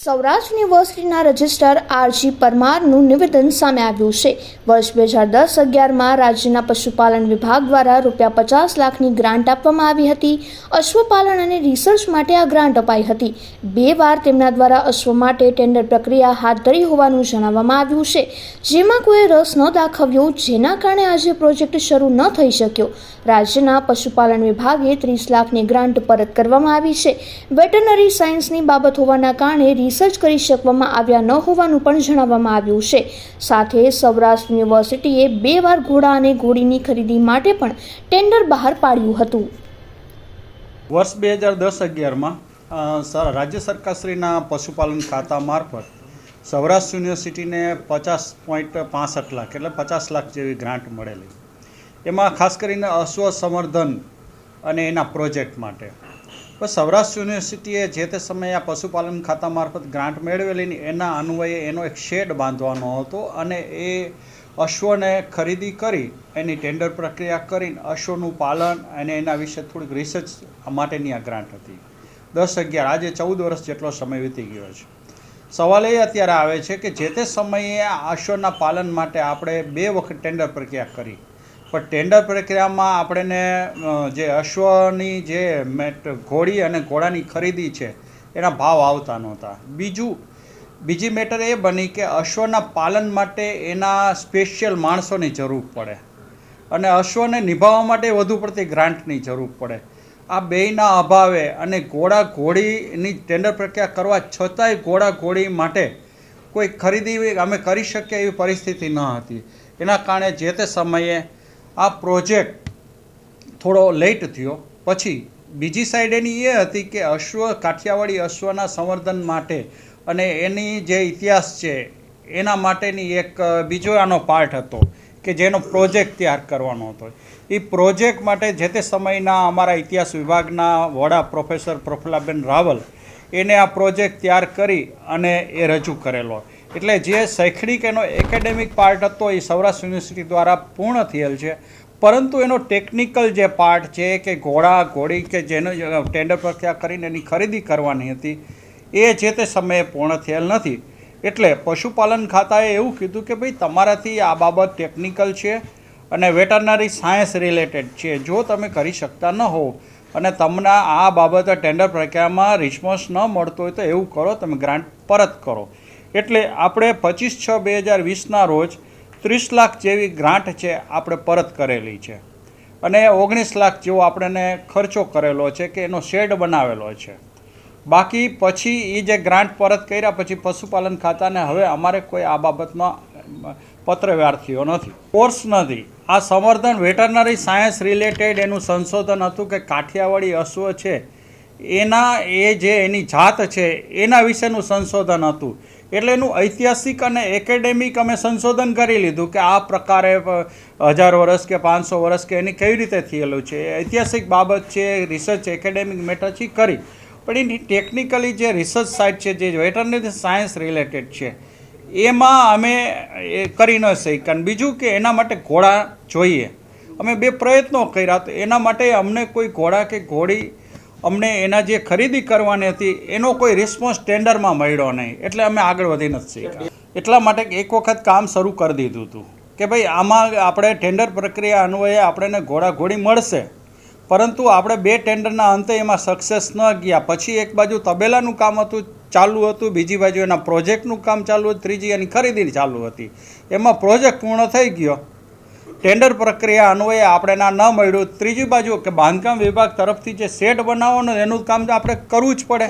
સૌરાષ્ટ્ર યુનિવર્સિટીના registrar R G પરમારનું નિવેદન સામે આવ્યું છે. વર્ષ બે હજાર દસ અગિયારમાં રાજ્યના પશુપાલન વિભાગ દ્વારા રૂપિયા પચાસ લાખની ગ્રાન્ટ આપવામાં આવી હતી. અશ્વપાલન અને રિસર્ચ માટે આ ગ્રાન્ટ અપાઈ હતી. બે વાર તેમના દ્વારા અશ્વ માટે ટેન્ડર પ્રક્રિયા હાથ ધરી હોવાનું જણાવવામાં આવ્યું છે. જેમાં કોઈ રસ ન દાખવ્યો, જેના કારણે આજે પ્રોજેક્ટ શરૂ ન થઈ શક્યો. રાજ્યના પશુપાલન વિભાગે ત્રીસ લાખની ગ્રાન્ટ પરત કરવામાં આવી છે. વેટરનરી સાયન્સની બાબત હોવાના કારણે રિસર્ચ કરી શકવામાં આવ્યા ન હોવાનું પણ જણાવવામાં આવ્યું છે. સાથે સૌરાષ્ટ્ર યુનિવર્સિટીએ બે વાર ઘોડા અને ઘોડીની ખરીદી માટે પણ ટેન્ડર બહાર પાડ્યું હતું. વર્ષ બે હજાર દસ અગિયારમાં રાજ્ય સરકારશ્રીના પશુપાલન ખાતા મારફત સૌરાષ્ટ્ર યુનિવર્સિટીને પચાસ પોઈન્ટ પાસઠ લાખ એટલે પચાસ લાખ જેવી ગ્રાન્ટ મળેલી. એમાં ખાસ કરીને અશ્વ સંવર્ધન અને એના પ્રોજેક્ટ માટે. તો સૌરાષ્ટ્ર યુનિવર્સિટીએ જે તે સમયે આ પશુપાલન ખાતા મારફત ગ્રાન્ટ મેળવેલી ને એના અન્વયે એનો એક શેડ બાંધવાનો હતો અને એ અશ્વને ખરીદી કરી, એની ટેન્ડર પ્રક્રિયા કરીને અશ્વનું પાલન અને એના વિશે થોડીક રિસર્ચ માટેની આ ગ્રાન્ટ હતી. દસ અગિયાર, આજે ચૌદ વર્ષ જેટલો સમય વીતી ગયો છે. સવાલ એ અત્યારે આવે છે કે જે તે સમયે આ અશ્વના પાલન માટે આપણે બે વખત ટેન્ડર પ્રક્રિયા કરી. પણ ટેન્ડર પ્રક્રિયામાં આપણને જે અશ્વની જે મેટ, ઘોડી અને ઘોડાની ખરીદી છે, એના ભાવ આવતા નહોતા. બીજું, બીજી મેટર એ બની કે અશ્વના પાલન માટે એના સ્પેશિયલ માણસોની જરૂર પડે. અને અશ્વને નિભાવવા માટે વધુ પડતી ગ્રાન્ટની જરૂર પડે. આ બેયના અભાવે અને ઘોડા ઘોડીની ટેન્ડર પ્રક્રિયા કરવા છતાંય ઘોડા ઘોડી માટે કોઈ ખરીદી અમે કરી શકીએ એવી પરિસ્થિતિ ન હતી. એના કારણે જે તે સમયે આ પ્રોજેક્ટ થોડો લેટ થયો. પછી બીજી સાઈડ એની એ હતી કે અશ્વ, કાઠિયાવાડી અશ્વના સંવર્ધન માટે અને એની જે ઇતિહાસ છે, એના માટેની એક બીજો આનો પાર્ટ હતો કે જેનો પ્રોજેક્ટ તૈયાર કરવાનો હતો. એ પ્રોજેક્ટ માટે જે તે સમયના અમારા ઇતિહાસ વિભાગના વડા પ્રોફેસર પ્રફુલ્લાબેન રાવલ, એને આ પ્રોજેક્ટ તૈયાર કરી અને એ રજૂ કરેલો. એટલે જે શૈક્ષણિક એનો એકેડેમિક પાર્ટ હતો એ સૌરાષ્ટ્ર યુનિવર્સિટી દ્વારા પૂર્ણ થયેલ છે. પરંતુ એનો ટેકનિકલ જે પાર્ટ છે કે ઘોડા, ઘોડી કે જેનો ટેન્ડર પ્રક્રિયા કરીને એની ખરીદી કરવાની હતી, એ જે તે સમયે પૂર્ણ થયેલ નથી. એટલે પશુપાલન ખાતાએ એવું કીધું કે ભાઈ તમારાથી આ બાબત ટેકનિકલ છે અને વેટરનરી સાયન્સ રિલેટેડ છે. જો તમે કરી શકતા ન હો અને તમને આ બાબતે ટેન્ડર પ્રક્રિયામાં રિસ્પોન્સ ન મળતો હોય તો એવું કરો, તમે ગ્રાન્ટ પરત કરો. એટલે આપણે પચીસ છ બે હજાર વીસના રોજ ત્રીસ લાખ જેવી ગ્રાન્ટ છે આપણે પરત કરેલી છે. અને ઓગણીસ લાખ જેવો આપણને ખર્ચો કરેલો છે કે એનો શેડ બનાવેલો છે. બાકી પછી એ જે ગ્રાન્ટ પરત કર્યા પછી પશુપાલન ખાતાને હવે અમારે કોઈ આ બાબતમાં પત્ર વ્યવહાર થયો નથી. કોર્સ નથી. આ સંવર્ધન વેટરનરી સાયન્સ રિલેટેડ એનું સંશોધન હતું કે કાઠિયાવાડી અશ્વ છે એના, એ જે એની જાત છે, એના વિશેનું સંશોધન હતું. એટલે એનું ઐતિહાસિક અને એકેડેમિક અમે સંશોધન કરી લીધું કે આ પ્રકારે હજાર વર્ષ કે પાંચસો વર્ષ કે એની કેવી રીતે થયેલું છે. ઐતિહાસિક બાબત છે રિસર્ચ એકેડેમિક મેટર કરી. પણ એની ટેકનિકલી જે રિસર્ચ સાઇટ છે, જે વેટરનરી સાયન્સ રિલેટેડ છે, એમાં અમે, એ કરી ન શકી અને બીજું કે એના માટે ઘોડા જોઈએ. અમે બે પ્રયત્નો કર્યા તો એના માટે અમને કોઈ ઘોડા કે ઘોડી અમને એના જે ખરીદી કરવાની હતી, એનો કોઈ રિસ્પોન્સ ટેન્ડરમાં મળ્યો નહીં. એટલે અમે આગળ વધી નથી એટલા માટે એક વખત કામ શરૂ કરી દીધું હતું. કે ભાઈ, આમાં આપણે ટેન્ડર પ્રક્રિયા અન્વયે આપણને ઘોડાઘોડી મળશે. પરંતુ આપણે બે ટેન્ડરના અંતે એમાં સક્સેસ ન ગયા. પછી એક બાજુ તબેલાનું કામ હતું, ચાલુ હતું. બીજી બાજુ એના પ્રોજેક્ટનું કામ ચાલુ હતું. ત્રીજી એની ખરીદી ચાલુ હતી. એમાં પ્રોજેક્ટ પૂર્ણ થઈ ગયો. ટેન્ડર પ્રક્રિયા અન્વયે આપણે ના ન મળ્યું. ત્રીજી બાજુ કે બાંધકામ વિભાગ તરફથી જે સેટ બનાવવાનું એનું કામ તો આપણે કરવું જ પડે.